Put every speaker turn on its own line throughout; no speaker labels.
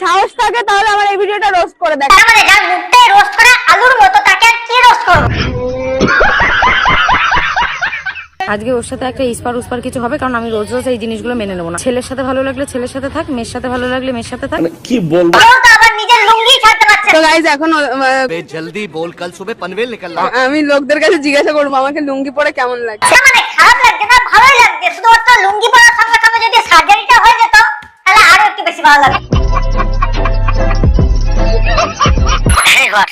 সাহস থাকে তাহলে আমার এই ভিডিওটা রোস্ট করে দেখ
তার মানে যার মুখটাই রোস্ট করা আলুর মতো তাকে আর কি রোস্ট করবো
আজকে ওর সাথে একটা ইস্পার উস্পার কিছু হবে কারণ আমি রোজ রোজ এই জিনিসগুলো মেনে নেবো না ছেলের সাথে ভালো লাগলে ছেলের সাথে থাক মেয়ের সাথে ভালো লাগলে মেয়ের সাথে থাক
কি বলবো
ও তো আবার নিজের লুঙ্গি ছাড়তে পারছে
তো
না।
গাইজ এখন আহ,
बे जल्दी बोल कल सुबह पनवेल निकलना है।
আমি লোকদের কাছে জিজ্ঞাসা করবো আমাকে লুঙ্গি পরে কেমন লাগে
তার মানে খারাপ লাগছে না ভালোই লাগছে শুধুমাত্র লুঙ্গি পরার সঙ্গে সঙ্গে যদি সার্জারিটা হয়ে যেত তাহলে আরো একটু বেশি ভালো লাগে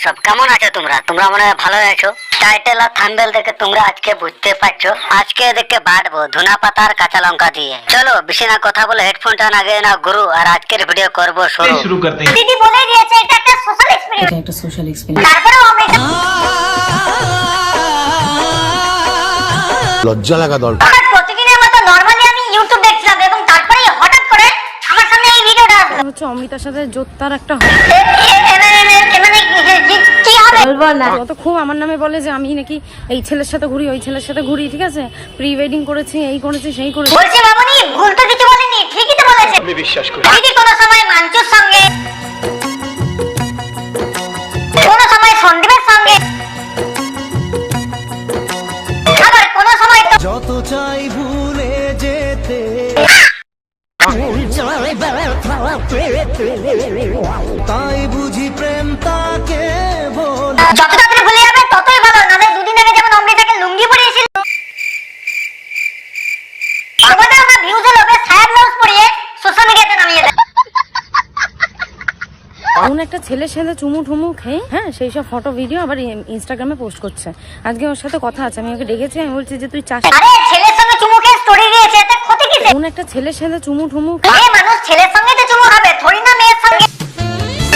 হোয়াটসঅ্যাপ কেমন আছো তোমরা? তোমরা মনে হয় ভালো আছো। টাইটেল আর থাম্বেল দেখে তোমরা আজকে বুঝতে পারছ। আজকে দেখে বাড়বো ধুনা পাতা আর কাঁচা লঙ্কা দিয়ে। চলো বেশি না কথা বলে হেডফোনটা না গিয়ে না গুরু আর আজকের ভিডিও করব শুরু।
শুরু করতে।
দিদি বলে দিয়েছে এটা একটা সোশ্যাল এক্সপেরিমেন্ট
এটা একটা সোশ্যাল এক্সপেরিয়েন্স
তারপরেও আমরা এটা
লজ্জা লাগা দল
হঠাৎ প্রতিদিনের মতো নর্মালি আমি ইউটিউব দেখছিলাম এবং তারপরে হঠাৎ করে আমার সামনে এই ভিডিওটা আসলো।
হচ্ছে অমৃতার সাথে জোত্তার একটা খুব আমার নামে বলে যে আমি নাকি এই ছেলের সাথে ঘুরি ওই ছেলের সাথে ঘুরি ঠিক আছে? প্রি ওয়েডিং করেছি এই করেছি সেই করেছি।
বলছি মামনি ভুল তো কিছু বলেনি ঠিকই তো বলেছে।
আমি বিশ্বাস করি
দিদি কোনো সময় মাঞ্চুর সঙ্গে কোনো সময় সন্দীপের সঙ্গে আবার কোনো সময়
যত চাই ভুলে যেতে তাই বুঝি
ছেলের সাথে চুমু ঠুমু খেয়ে হ্যাঁ সেই সব ফটো ভিডিও আবার ইনস্টাগ্রামে পোস্ট করছে। আজকে ওর সাথে কথা আছে আমি ওকে ডেকেছি আমি বলছি যে তুই চাস
আরে ছেলের সঙ্গে চুমু খেয়ে স্টোরি দিয়েছে এতে ক্ষতি কিসে
এমন একটা ছেলের সাথে চুমু ঠুমু
আরে মানুষ ছেলের সঙ্গে তো চুমু খাবে? থোড়ি না মেয়ের সঙ্গে।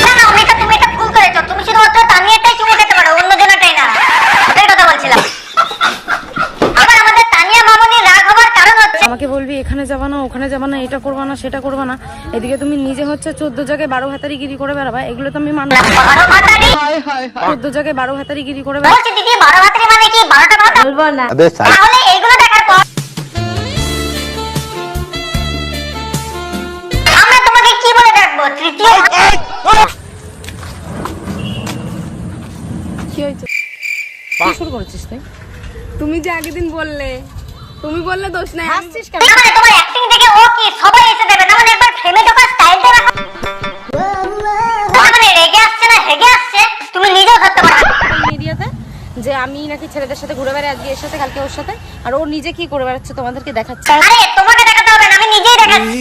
না না অমিতা তুমি এটা ভুল করেছ। তুমি শুধুমাত্র তানিয়াটাই চুমু খেতে পারো অন্য জনটাই না। এটাই কথা বলছিলাম। আবার আমাদের তানিয়া মামনি রাগ হওয়ার কারণ হচ্ছে
আমাকে বলবি এখানে যাবা না ওখানে যাবা না এটা করবা না সেটা করবা এদিকে তুমি নিজে হচ্ছে চোদ্দ জায়গায় বারো হাতারি গিরি করে বেড়াবা এগুলো তো আমি
ভাতারি
চোদ্দ জায়গায় বারো হাতারি গিরি করে
মানে
বলব না।
তাহলে এইগুলো দেখার পর আমরা তোমাকে কি বলে ডাকবো? তৃতীয়
কি হয়েছে?
কি শুরু করেছিস তুই?
তুমি যে আগের দিন বললে তুমি বললে দোষ নাই।
হাসছিস কেন?
মানে তোমার অ্যাক্টিং দেখে ও কি সবাই এসে দেবে না মানে একবার ফ্রেমে ঢোকার স্টাইলটা দেখো মানে রেগে আসছে না হেগে আসছে তুমি নিজেও ধরতে
মিডিয়াতে যে আমি নাকি ছেলেদের সাথে ঘুরে বেড়াই আজকে এর সাথে কালকে ওর সাথে আর ও নিজে কি করে বেড়াচ্ছে তোমাদেরকে দেখাচ্ছে।
আরে তোমাকে দেখাতে হবে না আমি নিজেই দেখাচ্ছি।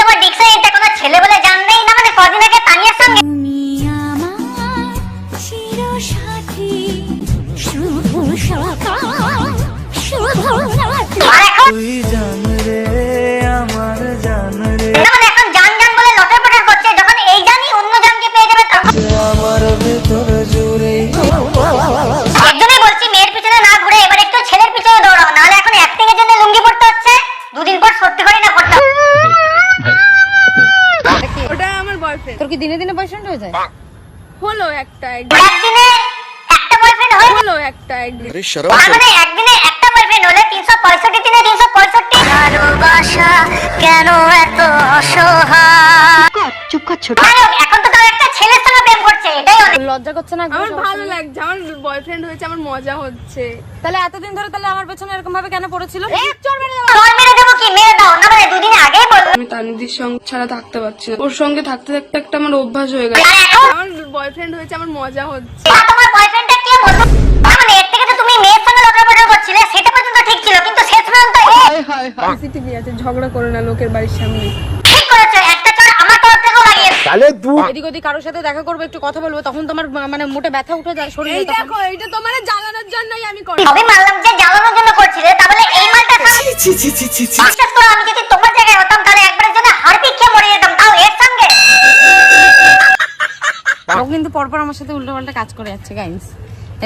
তোমার ডিকশনারিতে কোনো ছেলে বলে জান নেই না মানে কদিন আগে তানিয়ার সঙ্গে।
দিনে দিনে বয়ফ্রেন্ড হয়ে যায়?
হলো একটা একদিন
একটা বয়ফ্রেন্ড হয়ে
হলো একটা একদিন
তার মানে একদিনে একটা বয়ফ্রেন্ড হলে তিনশো পঁয়ষট্টি দিনে তিনশো পঁয়ষট্টি? ভালোবাসা কেন এত অসহায়? চুপ কর ছোট। এখন তো তার একটা ছেলের সঙ্গে প্রেম করছে এটাই অনেক।
লজ্জা করছে না
আমার ভালো লাগছে আমার বয়ফ্রেন্ড হয়েছে আমার মজা হচ্ছে।
তাহলে এতদিন ধরে তাহলে আমার পেছনে এরকম ভাবে কেন পড়েছিল?
চোর মেরে দেবো কি মেরে দাও না মানে দুদিন আগেই বলব
আমি তানিদির সঙ্গে ছাড়া থাকতে পারছি না। ওর সঙ্গে থাকতে থাকতে একটা আমার অভ্যাস হয়ে গেছে। আমার বয়ফ্রেন্ড হয়েছে আমার মজা হচ্ছে।
তোমার বয়ফ্রেন্ডটা কে বলতো মানে এর থেকে তো তুমি মেয়ের সঙ্গে লটার করছিলে সেটা পর্যন্ত ঠিক ছিল কিন্তু শেষ পর্যন্ত এ
সিসিটিভি আছে ঝগড়া করো না লোকের বাড়ির সামনে।
ঠিক করেছ একটা চোর আমার তরফ থেকেও লাগিয়ে
এদিক ওদিক কারোর সাথে দেখা করব একটু কথা বলব তখন তোমার মানে মোটে ব্যথা উঠে যায় শরীরে
এই
তখন।
দেখো এইটা তোমার জ্বালানোর জন্যই আমি করি।
সবই মানলাম যে জ্বালানোর জন্য করছিলে তাহলে এই মালটা বিশ্বাস করো আমি যদি তোমার জায়গায় হতাম তাহলে জন্য হারপিক মরে যেতাম তাও এর সঙ্গে।
ও কিন্তু পরপর আমার সাথে উল্টো কাজ করে যাচ্ছে গাইস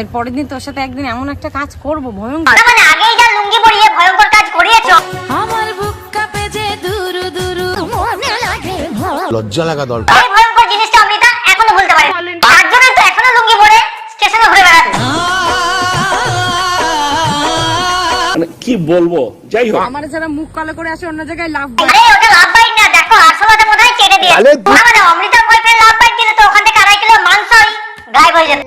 এর পরের দিন তোর সাথে একদিন এমন একটা কাজ করব ভয়ঙ্কর।
মানে আগেই যা লুঙ্গি পরিয়ে ভয়ঙ্কর কাজ করিয়েছো।
আমার বুক কাঁপে যে দুরু দুরু।
লজ্জা লাগা দল
এই ভয়ঙ্কর জিনিসটা অমৃতা এখনও ভুলতে পারে তার তো এখনও লুঙ্গি পরে স্টেশনে ঘুরে বেড়াচ্ছে।
মানে কি বলব? যাই হোক।
আমার যারা মুখ কালো করে আসে অন্য জায়গায় লাভ
আরে ওটা লাভ বাইট না দেখো আসলে মনে না মানে বয়ফ্রেন্ড লাভ বাইট দিলে তো ওখান থেকে আড়াই কিলো মাংসই গায়েব হয়ে যেত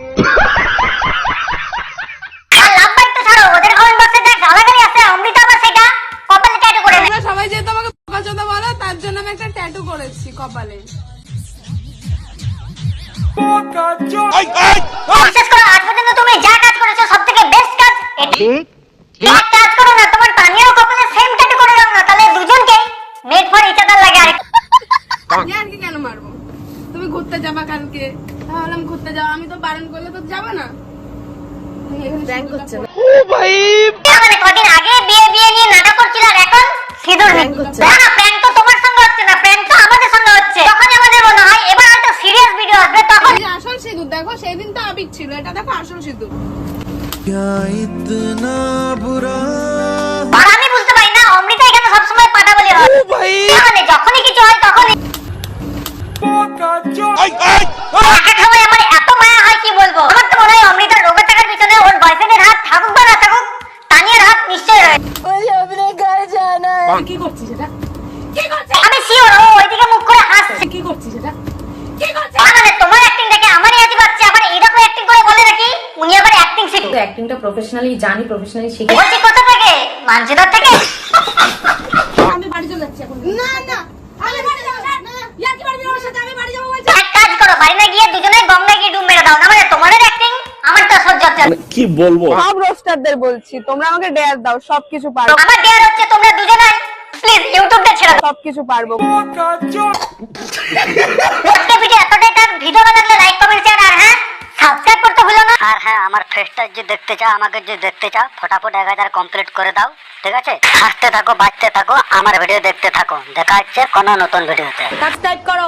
আর লাভ বাইট তো ছাড়ো ওদের কমেন্ট বক্সে দেখ গালাগালি আছে অমৃতা আবার সেটা কপালে ট্যাটু করে নেয়
সবাই যেহেতু আমাকে বোকাচোদা বলো তার জন্য আমি একটা ট্যাটু করেছি কপালে।
বিশেষ করে আজ পর্যন্ত তুমি যা কাজ করেছ সব থেকে বেস্ট কাজ এক কাজ করো না তোমার পানীয় কপালে সেম ট্যাটু করে দাও না তাহলে দুজনকে মেড ফর ইচ আদার লাগে
তুমি ঘুরতে যাবা কালকে। তাহলে আমি ঘুরতে যাব। আমি তো বারণ করলে তো যাবে না। সেদিন তো আবির ছিল। এটা দেখো আসল সিঁদুর।
আমি বুঝতে পারি না অমৃতা এখানে সবসময় পাটা বলে হয় যখনই কিছু হয় তখনই আমার এত মায়া হয় কি বলব? আমার তো মনে হয় অমৃতার রোগে থাকার পিছনে ওর বয়ফ্রেন্ডের হাত থাকুক বা না থাকুক তানিয়ার হাত নিশ্চয়ই রয়েছে।
কি করছিস এটা?
আমি শিওর ও ওইদিকে মুখ করে হাসছে।
কি করছিস এটা?
তার মানে তোমার অ্যাক্টিং দেখে আমারই পাচ্ছে আবার এরকম অ্যাক্টিং করে বলে নাকি? উনি আবার অ্যাক্টিং শিখবে
অ্যাক্টিংটা প্রফেশনালি জানি প্রফেশনালি শিখে।
বলছি কোথা থেকে? মানচিতার থেকে?
আমি বাড়ি চলে যাচ্ছি এখন
না না আমি বাড়ি যাব না ইয়ার্কি বাড়ি যাব সাথে আমি বাড়ি যাব বলছি
এক কাজ করো বাড়ি না গিয়ে দুজনে গঙ্গায় গিয়ে ডুব মেরে দাও না মানে তোমাদের অ্যাক্টিং আমার তো সহ্য হচ্ছে না।
মানে কি বলব?
সব রোস্টারদের বলছি তোমরা আমাকে ডেয়ার দাও সবকিছু পারব।
আমার দেয়ার হচ্ছে তোমরা দুজনে প্লিজ ইউটিউবটা ছেড়ে দাও।
সবকিছু পারব।
আজকে ভিডিও এতটাই থাক ভিডিও ভালো লাগলে লাইক কমেন্ট শেয়ার আর হ্যাঁ সাবস্ক্রাইব করতে ভুলো না। আর হ্যাঁ আমার ফেসটা যদি দেখতে চাও আমাকে যদি দেখতে চাও ফটাফট এক হাজার কমপ্লিট করে দাও ঠিক আছে? হাসতে থাকো বাঁচতে থাকো আমার ভিডিও দেখতে থাকো। দেখা হচ্ছে কোনো নতুন ভিডিওতে
সাবস্ক্রাইব করো।